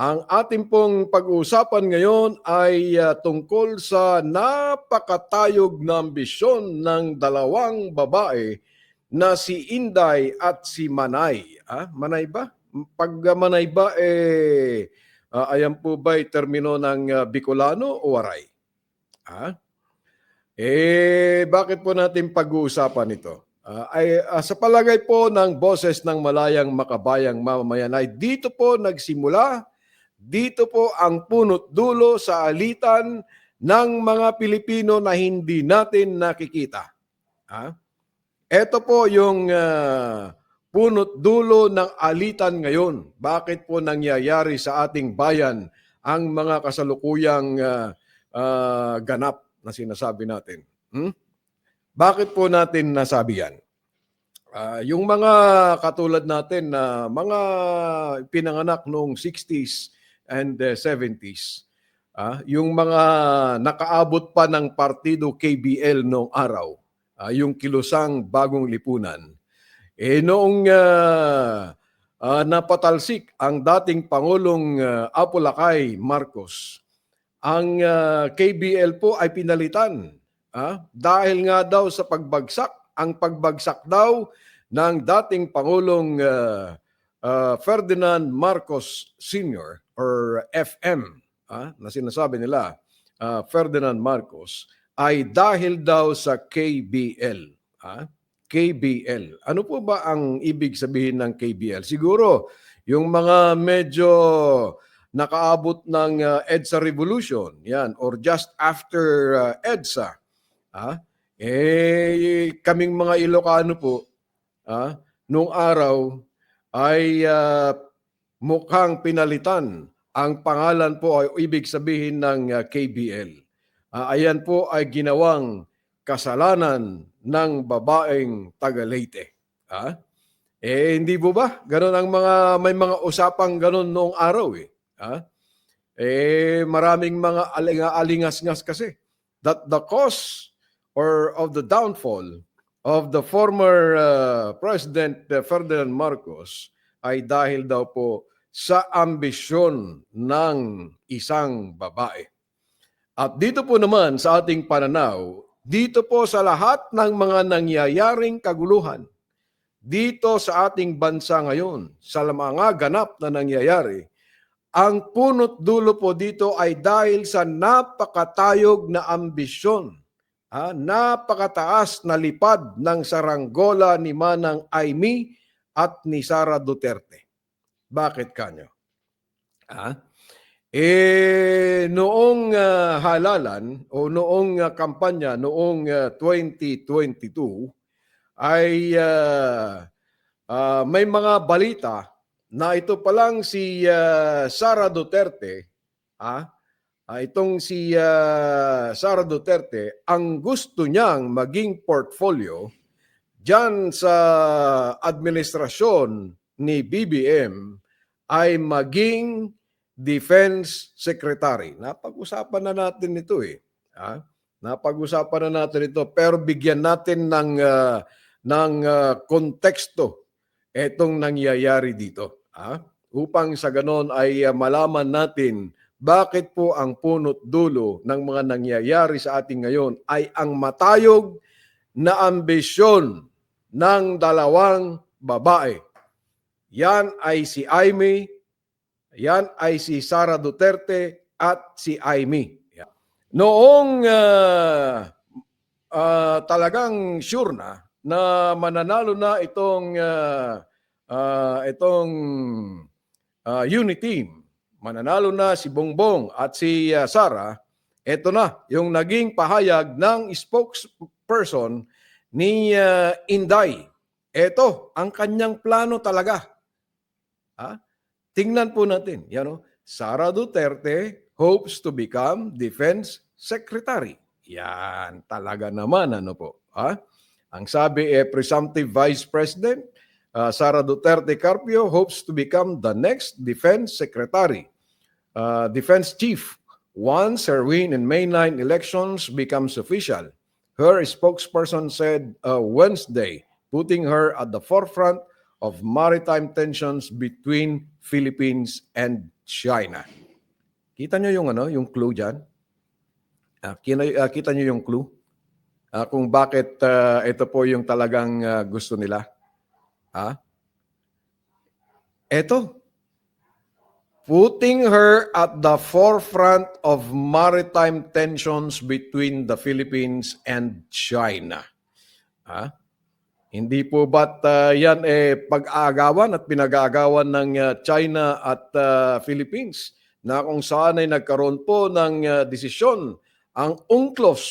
Ang ating pong pag-uusapan ngayon ay ah, tungkol sa napakatayog na ambisyon ng dalawang babae na si Inday at si Manay. Ah, Manay ba? Pag ah, Manay ba, eh, ah, ayan po ba termino ng ah, Bicolano o Waray? Ah? Eh, bakit po natin pag-uusapan ito? Ah, ay, ah, sa palagay po ng boses ng malayang makabayang mamamayan ay dito po nagsimula, dito po ang punot dulo sa alitan ng mga Pilipino na hindi natin nakikita. Ah? Ito po yung ah, punot dulo ng alitan ngayon. Bakit po nangyayari sa ating bayan ang mga kasalukuyang ah, ah, ganap na sinasabi natin? Hmm? Bakit po natin nasabi yan? Ah, yung mga katulad natin na mga pinanganak noong 60s and eh, 70s, ah, yung mga nakaabot pa ng partido KBL noong araw, ah, yung kilusang bagong lipunan, eh noong ah, ah, napatalsik ang dating Pangulong ah, Apolacay Marcos, ang ah, KBL po ay pinalitan Ah, dahil nga daw sa pagbagsak, ang pagbagsak daw ng dating Pangulong ah, ah, Ferdinand Marcos Sr. or FM, ah, na sinasabi nila, ah, Ferdinand Marcos, ay dahil daw sa KBL. Ah, KBL. Ano po ba ang ibig sabihin ng KBL? Siguro, yung mga medyo nakaabot ng ah, EDSA Revolution, yan, or just after ah, EDSA, Ah, eh kaming mga Ilocano po, ah, nung araw ay ah, mukhang pinalitan ang pangalan po ay ibig sabihin ng ah, KBL. Ah, ayan po ay ginawang kasalanan ng babaeng taga Leyte. Ah? Eh hindi po ba? Ganon ang mga may mga usapang ganon noong araw eh. Ah? Eh maraming mga alinga-alingas-ngas kasi that the cause or of the downfall of the former uh, President uh, Ferdinand Marcos ay dahil daw po sa ambisyon ng isang babae. At dito po naman sa ating pananaw, dito po sa lahat ng mga nangyayaring kaguluhan, dito sa ating bansa ngayon, sa mga ganap na nangyayari, ang punot dulo po dito ay dahil sa napakatayog na ambisyon Ah, napakataas na lipad ng saranggola ni Manang Aimee at ni Sara Duterte. Bakit kanyo? Ah, eh, noong ah, halalan o noong ah, kampanya noong ah, 2022 ay ah, ah, may mga balita na ito pa lang si ah, Sara Duterte ah, Ah, itong si ah, Sara Duterte, ang gusto niyang maging portfolio diyan sa administrasyon ni BBM ay maging Defense Secretary. Napag-usapan na natin ito eh. Ah, napag-usapan na natin ito pero bigyan natin ng ah, ng ah, konteksto etong nangyayari dito. Ah, upang sa ganon ay ah, malaman natin bakit po ang punot dulo ng mga nangyayari sa ating ngayon ay ang matayog na ambisyon ng dalawang babae. Yan ay si Aimee, yan ay si Sara Duterte at si Aimee. Noong ah, ah, talagang sure na na mananalo na itong ah, ah, itong ah, unity team mananalo na si Bongbong at si uh, Sara, ito na yung naging pahayag ng spokesperson ni uh, Inday. Ito ang kanyang plano talaga. Ha? Tingnan po natin. Yan, no? Sara Duterte hopes to become Defense Secretary. Yan, talaga naman. Ano po? Ha? Ang sabi eh, presumptive Vice President, uh, Sara Duterte Carpio hopes to become the next Defense Secretary uh, defense chief once her win in 9 elections becomes official. Her spokesperson said uh, Wednesday, putting her at the forefront of maritime tensions between Philippines and China. Kita nyo yung ano, yung clue diyan? Ah, kita, ah, kita nyo yung clue? Ah, kung bakit ah, ito po yung talagang ah, gusto nila. Ha? Ito. Putting her at the forefront of maritime tensions between the Philippines and China. Ha? Hindi po ba't ah, yan eh pag-aagawan at pinag-aagawan ng ah, China at ah, Philippines na kung saan ay nagkaroon po ng ah, desisyon ang UNCLOS,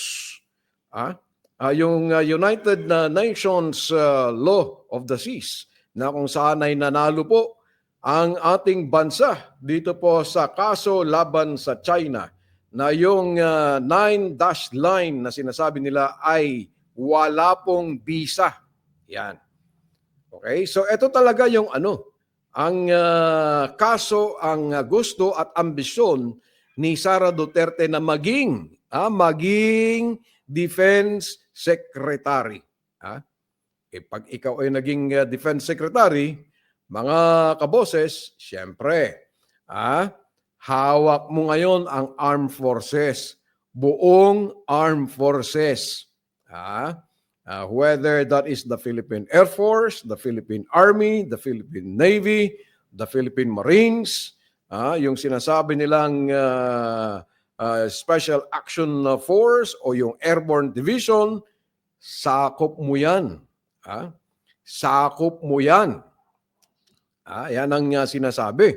ah, ah, yung ah, United na Nations ah, Law of the Seas na kung saan ay nanalo po ang ating bansa dito po sa kaso laban sa China na yung ah, nine dash line na sinasabi nila ay wala pong visa. Yan. Okay? So ito talaga yung ano, ang ah, kaso, ang gusto at ambisyon ni Sara Duterte na maging ah, maging defense secretary. Ah? Eh, pag ikaw ay naging ah, defense secretary, mga kaboses, syempre, ah, hawak mo ngayon ang armed forces, buong armed forces. Ah, Uh, whether that is the Philippine Air Force, the Philippine Army, the Philippine Navy, the Philippine Marines, ah, yung sinasabi nilang uh, uh, Special Action Force o yung Airborne Division, sakop mo yan. Ah, sakop mo yan. Ah, yan ang uh, sinasabi.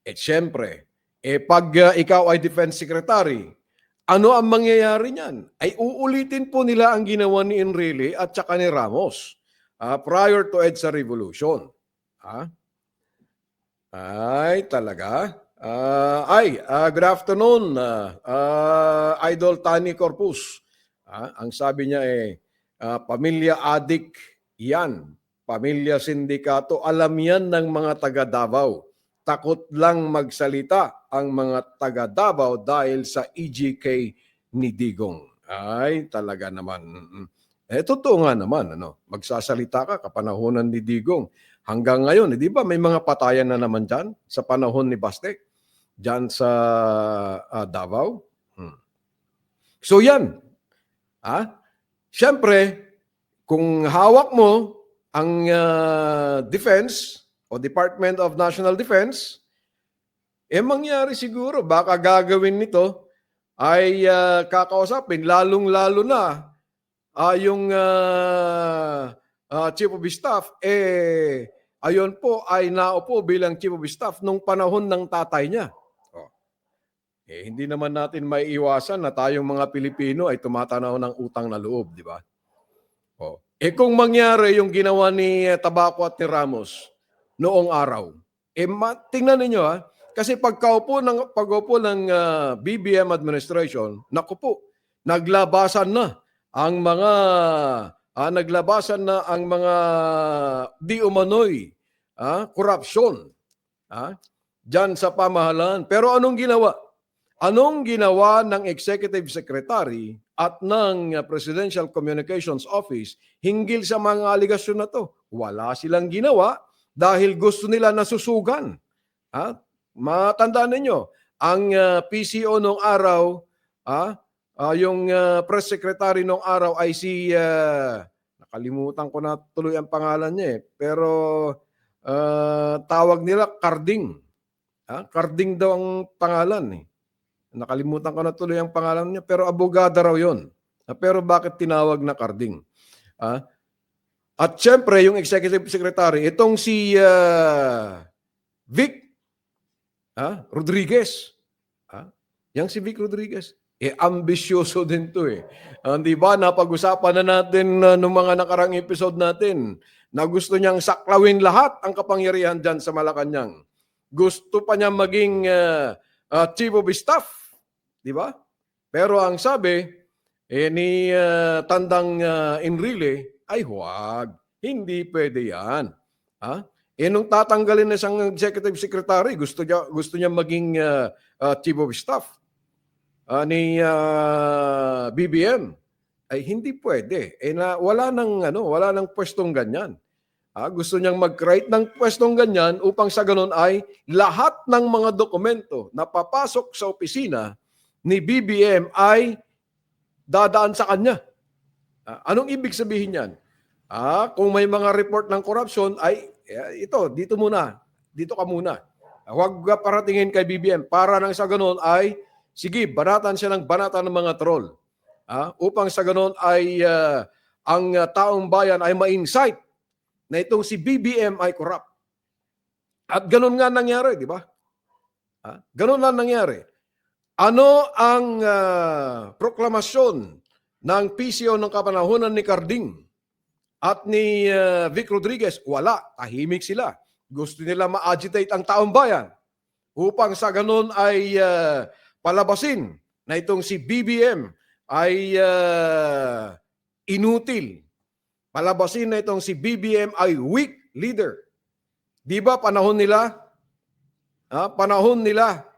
At syempre, eh, pag uh, ikaw ay Defense Secretary, ano ang mangyayari niyan? Ay uulitin po nila ang ginawa ni Enrile at saka ni Ramos ah, prior to EDSA Revolution. Ah? Ay, talaga? Ah, ay, ah, good afternoon, ah, ah, Idol Tani Corpus. Ah, ang sabi niya eh, ah, pamilya adik yan, pamilya sindikato, alam yan ng mga taga Davao. Takot lang magsalita ang mga taga Davao dahil sa EGK ni Digong. Ay, talaga naman. Eh, totoo nga naman, ano, magsasalita ka kapanahonan ni Digong. Hanggang ngayon, eh, di ba may mga patayan na naman dyan sa panahon ni Bastek? Dyan sa ah, Davao? Hmm. So yan. Ah, Siyempre, kung hawak mo ang ah, defense o Department of National Defense, eh mangyari siguro, baka gagawin nito ay ah, kakausapin, lalong-lalo na ah, yung ah, ah, Chief of Staff, eh, ayon po ay naupo bilang Chief of Staff nung panahon ng tatay niya. Oh. Eh, hindi naman natin maiiwasan na tayong mga Pilipino ay tumatanaw ng utang na loob, di ba? Oh. Eh kung mangyari yung ginawa ni eh, Tabaco at ni Ramos noong araw, ma- tingnan ninyo ha, kasi pagkaupo ng pagupo ng ah, BBM administration, naku po, naglabasan na ang mga ah, naglabasan na ang mga di umano'y ah, korupsyon ah, dyan sa pamahalaan. Pero anong ginawa? Anong ginawa ng Executive Secretary at ng uh, Presidential Communications Office hinggil sa mga aligasyon na to? Wala silang ginawa dahil gusto nila nasusugan. Ha? Matandaan ninyo, ang uh, PCO nung araw, ah, ah, yung uh, press secretary nung araw ay si, uh, nakalimutan ko na tuloy ang pangalan niya eh, pero uh, tawag nila Carding. Ah, Carding daw ang pangalan eh. Nakalimutan ko na tuloy ang pangalan niya, pero abogada raw yon. Ah, Pero bakit tinawag na Carding? Ah? At syempre, yung executive secretary, itong si ah, Vic ah, Rodriguez. Ah? Yang si Vic Rodriguez. Eh, ambisyoso din to eh. Ah, di ba, napag-usapan na natin uh, nung mga nakarang episode natin na gusto niyang saklawin lahat ang kapangyarihan dyan sa Malacanang. Gusto pa niya maging ah, ah, chief of staff. Di ba? Pero ang sabi eh, ni ah, Tandang ah, Enrile, ay huwag. Hindi pwede yan. Ha? Eh nung tatanggalin na siyang executive secretary, gusto niya gusto niya maging ah, ah, chief of staff ah, ni ah, BBM. Ay hindi pwede. Eh na wala nang ano, wala nang pwestong ganyan. Ah, gusto niyang mag-create ng pwestong ganyan upang sa ganun ay lahat ng mga dokumento na papasok sa opisina ni BBM ay dadaan sa kanya. Ah, anong ibig sabihin yan? Ah, kung may mga report ng corruption ay eh, ito, dito muna. Dito ka muna. Huwag ka paratingin kay BBM para nang sa ganun ay sige, banatan siya ng banatan ng mga troll. Ah, upang sa ganun ay ah, ang ah, taong bayan ay ma-insight na itong si BBM ay corrupt. At ganun nga nangyari, di ba? Ah, ganun nga nangyari. Ano ang ah, proklamasyon ng PCO ng kapanahunan ni Carding at ni ah, Vic Rodriguez? Wala, tahimik sila. Gusto nila ma-agitate ang taong bayan upang sa ganun ay ah, palabasin na itong si BBM ay ah, inutil. Palabasin na itong si BBM ay weak leader. Di ba panahon nila? Ah, panahon nila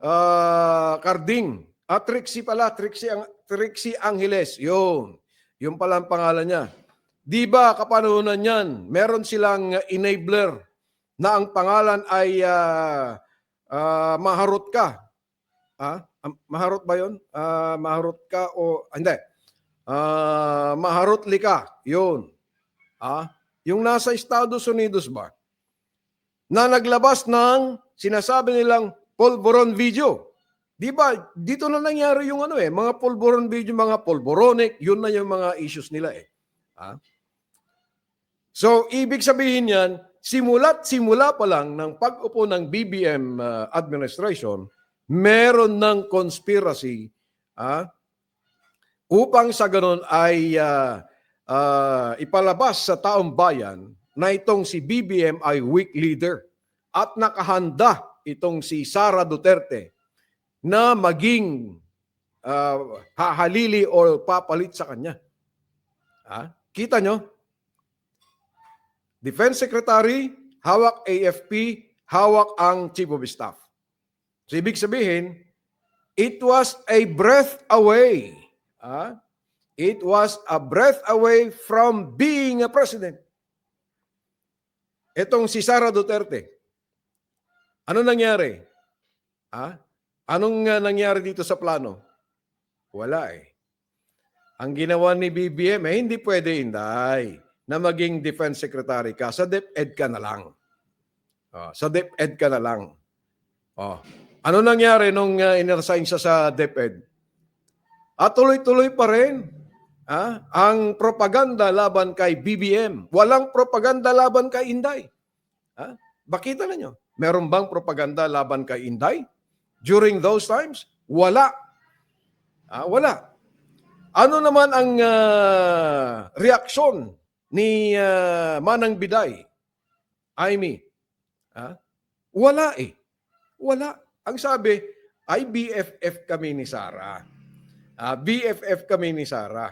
ah, Carding. Ah, Trixie pala, Trixie, ang, Trixie Angeles. Yun. Yun pala ang pangalan niya. Di ba kapanahonan yan, meron silang enabler na ang pangalan ay ah, ah, maharot ka. Ah, maharot ba yun? Ah, maharot ka o, hindi. Ah, maharot lika. Yun. Ah, yung nasa Estados Unidos ba? Na naglabas ng sinasabi nilang polvoron video. Di ba? Dito na nangyari yung ano eh, mga polvoron video, mga polvoronic, yun na yung mga issues nila eh. Ah? So, ibig sabihin yan, simula't simula pa lang ng pag-upo ng BBM uh, administration, meron ng conspiracy ah, upang sa ganun ay ah, ah, ipalabas sa taong bayan na itong si BBM ay weak leader at nakahanda itong si Sara Duterte na maging ah, hahalili o papalit sa kanya. Ah, kita nyo? Defense Secretary, hawak AFP, hawak ang Chief of Staff. So, ibig sabihin, it was a breath away. Ah? It was a breath away from being a president. Itong si Sara Duterte. Ano nangyari? Ah? Anong uh, nangyari dito sa plano? Wala eh. Ang ginawa ni BBM, eh, hindi pwede inday na maging defense secretary ka. Sa DepEd ka na lang. Oh, sa DepEd ka na lang. Oh. Ano nangyari nung uh, inassign siya sa DepEd? At tuloy-tuloy pa rin ah, ang propaganda laban kay BBM. Walang propaganda laban kay Inday. Ah, bakita na nyo. Meron bang propaganda laban kay Inday? During those times? Wala. Ah, wala. Ano naman ang ah, reaksyon ni ah, Manang Biday? Aimee? Ah, wala eh. Wala. Ang sabi, ay BFF kami ni Sara. Ah, BFF kami ni Sara.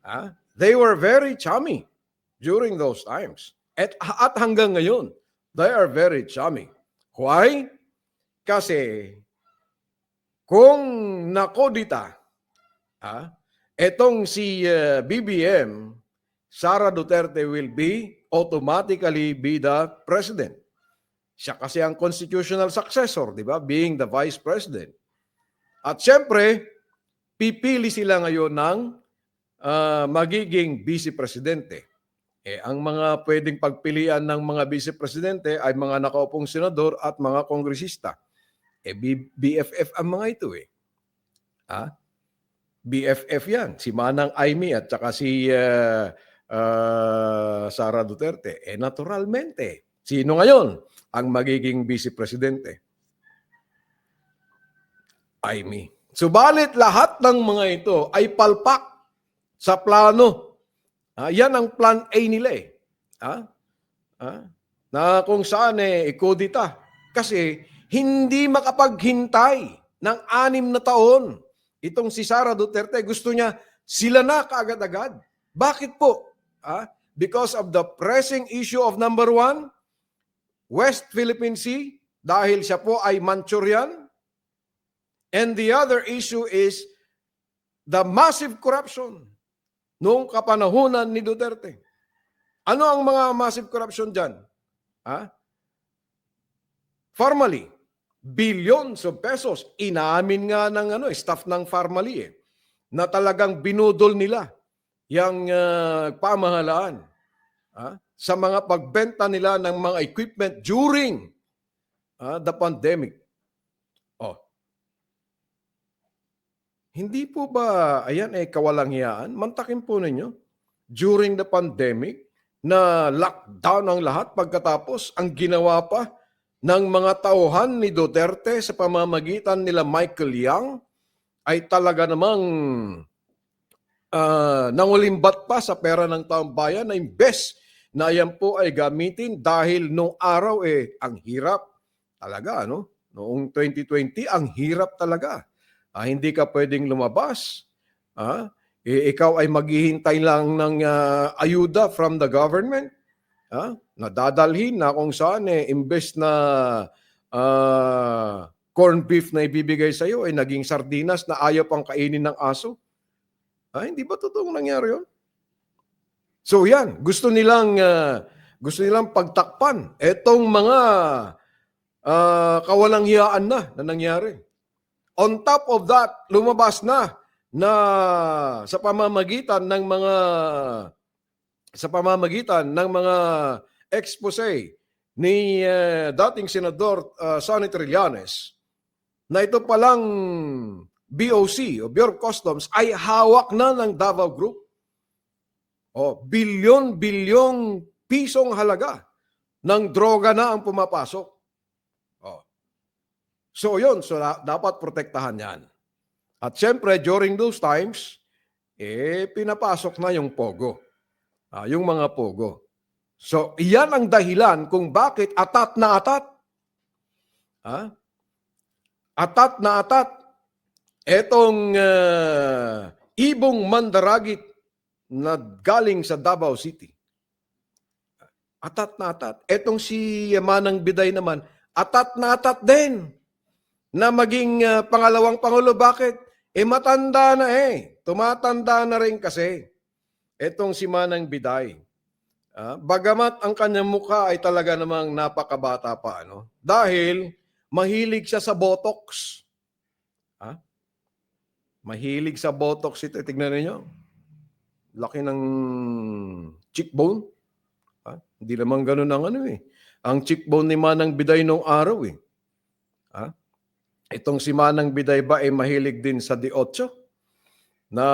Ah, they were very chummy during those times. At, at hanggang ngayon, they are very chummy. Why? Kasi kung nakodita, ah, etong si uh, BBM, Sara Duterte will be automatically be the president. Siya kasi ang constitutional successor, di ba? Being the vice president. At syempre, pipili sila ngayon ng ah, magiging vice presidente. Eh, ang mga pwedeng pagpilian ng mga vice presidente ay mga nakaupong senador at mga kongresista. Eh, B- BFF ang mga ito eh. Ah? BFF yan. Si Manang Aimee at saka si ah, ah, Sara Duterte. Eh, naturalmente. Sino ngayon ang magiging vice presidente? Aimee. Subalit lahat ng mga ito ay palpak sa plano. Ah, yan ang plan A nila eh. Ah? Ah? Na kung saan eh, ikodita. Kasi hindi makapaghintay ng anim na taon. Itong si Sara Duterte, gusto niya sila na kaagad-agad. Bakit po? Ah? Because of the pressing issue of number one, West Philippine Sea, dahil siya po ay Manchurian. And the other issue is the massive corruption noong kapanahunan ni Duterte. Ano ang mga massive corruption dyan? Ha? Formally, billions of pesos. Inamin nga ng ano, eh, staff ng Farmally eh, na talagang binudol nila yung ah, pamahalaan ha? sa mga pagbenta nila ng mga equipment during ah, the pandemic. Oh. Hindi po ba, ayan eh, kawalanghiyaan? Mantakin po ninyo. During the pandemic, na lockdown ang lahat pagkatapos ang ginawa pa ng mga tauhan ni Duterte sa pamamagitan nila Michael Yang ay talaga namang ah, nangulimbat pa sa pera ng taong bayan na imbes na yan po ay gamitin dahil nung araw eh ang hirap talaga ano noong 2020 ang hirap talaga Ah, hindi ka pwedeng lumabas ah, eh, ikaw ay maghihintay lang ng ah, ayuda from the government ah, nadadalhin na kung saan eh imbes na ah, corn beef na ibibigay sa iyo ay naging sardinas na ayaw pang kainin ng aso ah, hindi ba totoong nangyari yun? So yan, gusto nilang ah, gusto nilang pagtakpan etong mga ah, kawalanghiyaan na na nangyari. On top of that, lumabas na na sa pamamagitan ng mga sa pamamagitan ng mga expose ni eh, dating senador uh, Sonny Trillanes na ito palang BOC o Bureau of Customs ay hawak na ng Davao Group. O bilyon-bilyong pisong halaga ng droga na ang pumapasok. So yun, so da- dapat protektahan yan. At syempre, during those times, eh, pinapasok na yung pogo. Ah, yung mga pogo. So, iyan ang dahilan kung bakit atat na atat. Ah? Atat na atat. Etong ah, ibong mandaragit na galing sa Davao City. Atat na atat. Etong si Manang Biday naman, atat na atat din na maging ah, pangalawang pangulo. Bakit? Eh matanda na eh. Tumatanda na rin kasi. Etong si Manang Biday. Ah, bagamat ang kanyang mukha ay talaga namang napakabata pa. Ano? Dahil mahilig siya sa botox. Ha? Mahilig sa botox ito. Tignan ninyo. Laki ng cheekbone. Ha? Hindi naman ganun ang ano eh. Ang cheekbone ni Manang Biday nung araw eh. Ha? Itong si Manang Biday ba ay mahilig din sa D8? Na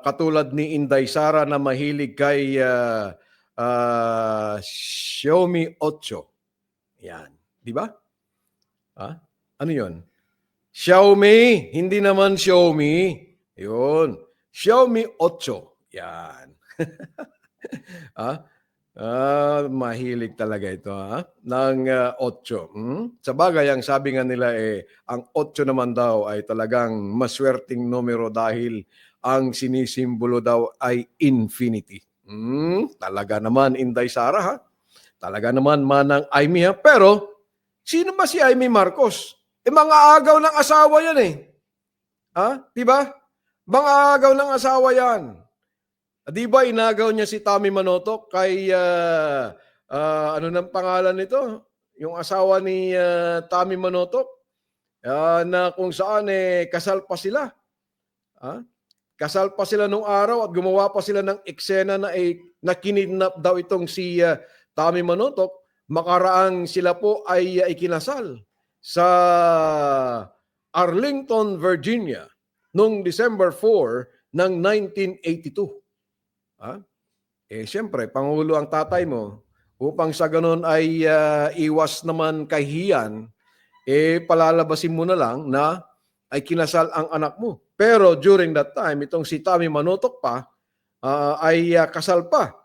katulad ni Inday Sara na mahilig kay ah, ah, Xiaomi 8. Yan. Di ba? Ha? Ano yon? Xiaomi, hindi naman Xiaomi. Yun. Xiaomi 8. Yan. ha? Ah, mahilig talaga ito ha. Ng ah, 8. Hmm? Sa bagay, ang sabi nga nila eh, ang 8 naman daw ay talagang maswerteng numero dahil ang sinisimbolo daw ay infinity. Hmm? Talaga naman, Inday Sara ha. Talaga naman manang Aimee ha. Pero, sino ba si Aimee Marcos? Eh, mga agaw ng asawa yan eh. Ha? Di ba? Mga agaw ng asawa yan. Di ba inagaw niya si Tommy Manotok kay ah, ah, ano nang pangalan nito? Yung asawa ni ah, Tommy Manotok ah, na kung saan eh kasal pa sila. Ah? Kasal pa sila nung araw at gumawa pa sila ng eksena na eh, na kinidnap daw itong si ah, Tommy Manotok makaraang sila po ay ah, ikinasal sa Arlington, Virginia noong December 4 ng 1982. Ha? Eh siyempre, pangulo ang tatay mo upang sa ganun ay ah, iwas naman kahiyan, eh palalabasin mo na lang na ay kinasal ang anak mo. Pero during that time, itong si Tommy Manotok pa ah, ay ah, kasal pa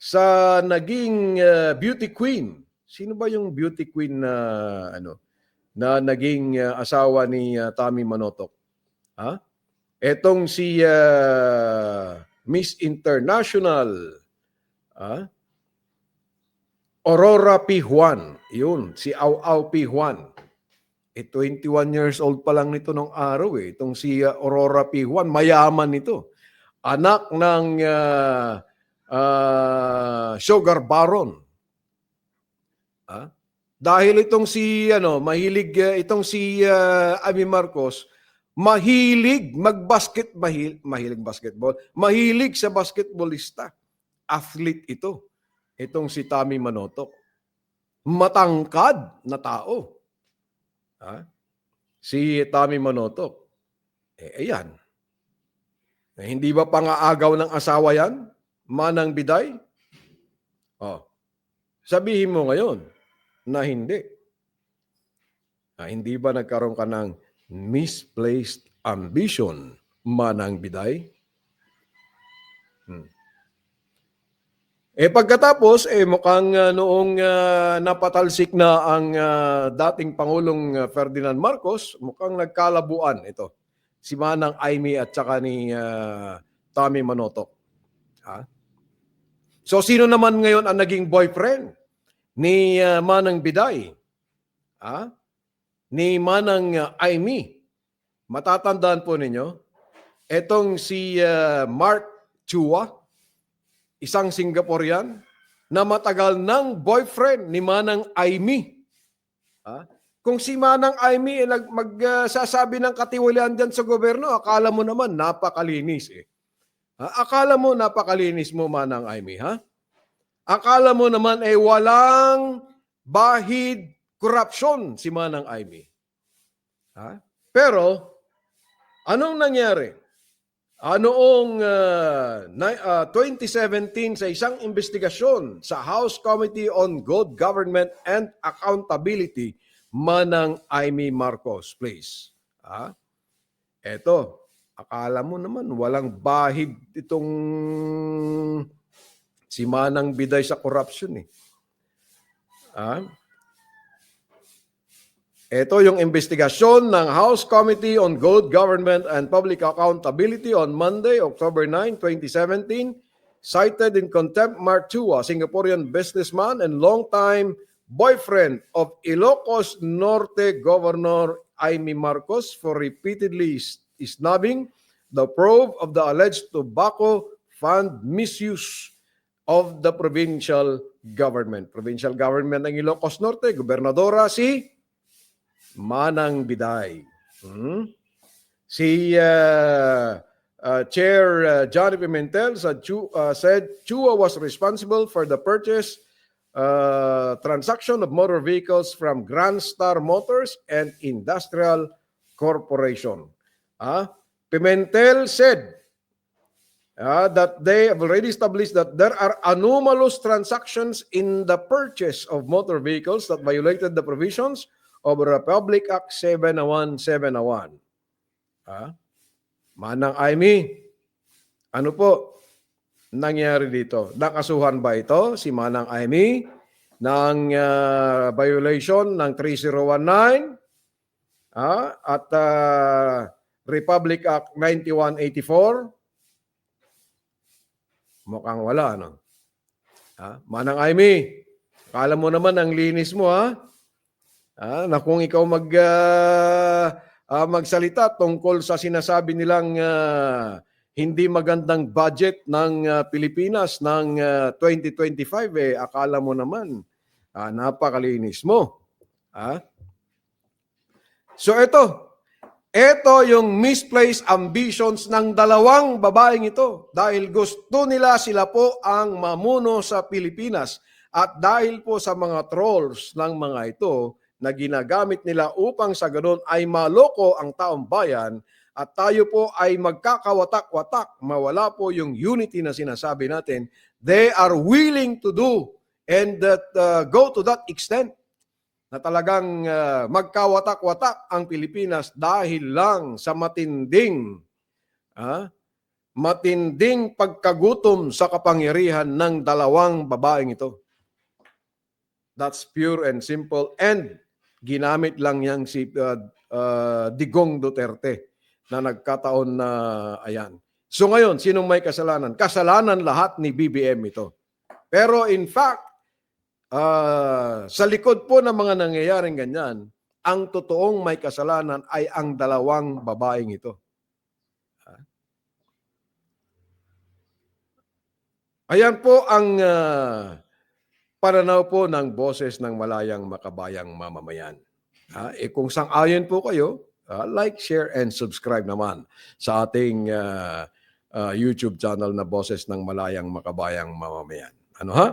sa naging ah, beauty queen. Sino ba yung beauty queen na ano na naging ah, asawa ni ah, Tommy Manotok? Ha? Etong si ah, Miss International ah, Aurora P. Juan. Yun, si Au Au P. Juan. Eh, 21 years old pa lang nito nung araw eh. Itong si ah, Aurora P. Juan, mayaman nito. Anak ng ah, ah, sugar baron. Ah? Dahil itong si ano, mahilig ah, itong si ah, Amy Marcos, mahilig magbasket mahil, mahilig basketball, mahilig sa basketballista. Athlete ito. Itong si Tommy Manotok. Matangkad na tao. Ah? Si Tommy Manotok. Eh, ayan. Eh, hindi ba pangaagaw ng asawa yan? Manang biday? Oh. Sabihin mo ngayon na hindi. Ah, hindi ba nagkaroon ka ng misplaced ambition, manang biday? Hmm. Eh pagkatapos, eh mukhang ah, noong ah, napatalsik na ang ah, dating Pangulong ah, Ferdinand Marcos, mukhang nagkalabuan ito. Si Manang Aimee at saka ni ah, Tommy Manotok. Ha? So sino naman ngayon ang naging boyfriend ni ah, Manang Biday? Ha? Ni Manang ah, Aimee. Matatandaan po ninyo, etong si ah, Mark Chua, isang Singaporean na matagal ng boyfriend ni Manang Aimee. Ha? Kung si Manang Aimee magsasabi ng katiwalian dyan sa gobyerno, akala mo naman napakalinis eh. Ha? Akala mo napakalinis mo Manang Aimee, ha? Akala mo naman ay walang bahid korupsyon si Manang Aimee. Ha? Pero, anong nangyari? Anoong uh, na- uh, 2017 sa isang investigasyon sa House Committee on Good Government and Accountability, Manang Amy Marcos, please. Ha? Eto, akala mo naman walang bahid itong si Manang Biday sa corruption eh. Ha? Ito yung investigasyon ng House Committee on Good Government and Public Accountability on Monday, October 9, 2017, cited in contempt Mark Chua, Singaporean businessman and longtime boyfriend of Ilocos Norte Governor Aimee Marcos for repeatedly snubbing the probe of the alleged tobacco fund misuse of the provincial government. Provincial government ng Ilocos Norte, Gobernadora si Manang Biday. Hmm? Si uh, uh, Chair uh, Johnny Pimentel said, uh, said Chua was responsible for the purchase uh, transaction of motor vehicles from Grand Star Motors and Industrial Corporation. Ah, Pimentel said uh, that they have already established that there are anomalous transactions in the purchase of motor vehicles that violated the provisions of Republic Act 70171. Ah, Manang Aimee, ano po nangyari dito? Nakasuhan ba ito si Manang Aimee ng ah, violation ng 3019 ah, at ah, Republic Act 9184? Mukhang wala, no? Ha? Manang Aimee, kala mo naman ang linis mo, ha? Ah, na kung ikaw mag ah, ah, magsalita tungkol sa sinasabi nilang ah, hindi magandang budget ng ah, Pilipinas ng ah, 2025 eh akala mo naman ah, napakalinis mo. Ah? So ito, ito yung misplaced ambitions ng dalawang babaeng ito dahil gusto nila sila po ang mamuno sa Pilipinas at dahil po sa mga trolls ng mga ito na ginagamit nila upang sa ganun ay maloko ang taong bayan at tayo po ay magkakawatak-watak, mawala po yung unity na sinasabi natin, they are willing to do and that uh, go to that extent na talagang uh, magkawatak-watak ang Pilipinas dahil lang sa matinding ah, matinding pagkagutom sa kapangyarihan ng dalawang babaeng ito. That's pure and simple and ginamit lang yang si uh, uh, Digong Duterte na nagkataon na ayan. So ngayon, sinong may kasalanan? Kasalanan lahat ni BBM ito. Pero in fact, ah, sa likod po ng mga nangyayaring ganyan, ang totoong may kasalanan ay ang dalawang babaeng ito. Ayan po ang ah, pananaw po ng boses ng malayang makabayang mamamayan. Ah, eh kung sang-ayon po kayo, ah, like, share, and subscribe naman sa ating ah, ah, YouTube channel na Boses ng Malayang Makabayang Mamamayan. Ano ha?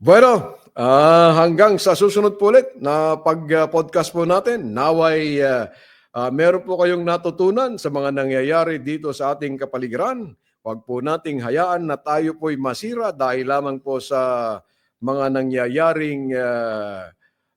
Bueno, ah, hanggang sa susunod po ulit na pag-podcast po natin, naway ah, ah, meron po kayong natutunan sa mga nangyayari dito sa ating kapaligiran. Huwag po nating hayaan na tayo po'y masira dahil lamang po sa mga nangyayaring ah,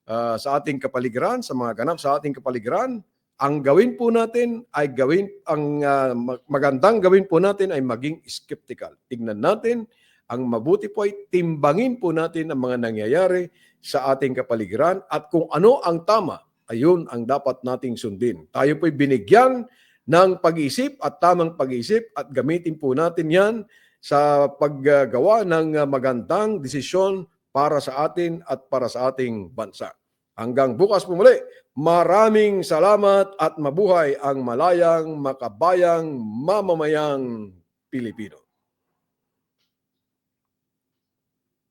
ah, sa ating kapaligiran, sa mga ganap sa ating kapaligiran. Ang gawin po natin ay gawin, ang mag- magandang gawin po natin ay maging skeptical. Tignan natin, ang mabuti po ay timbangin po natin ang mga nangyayari sa ating kapaligiran at kung ano ang tama, ayun ang dapat nating sundin. Tayo po'y binigyan ng pag-isip at tamang pag-isip at gamitin po natin yan sa paggawa ng magandang desisyon para sa atin at para sa ating bansa. Hanggang bukas po muli, maraming salamat at mabuhay ang malayang, makabayang, mamamayang Pilipino.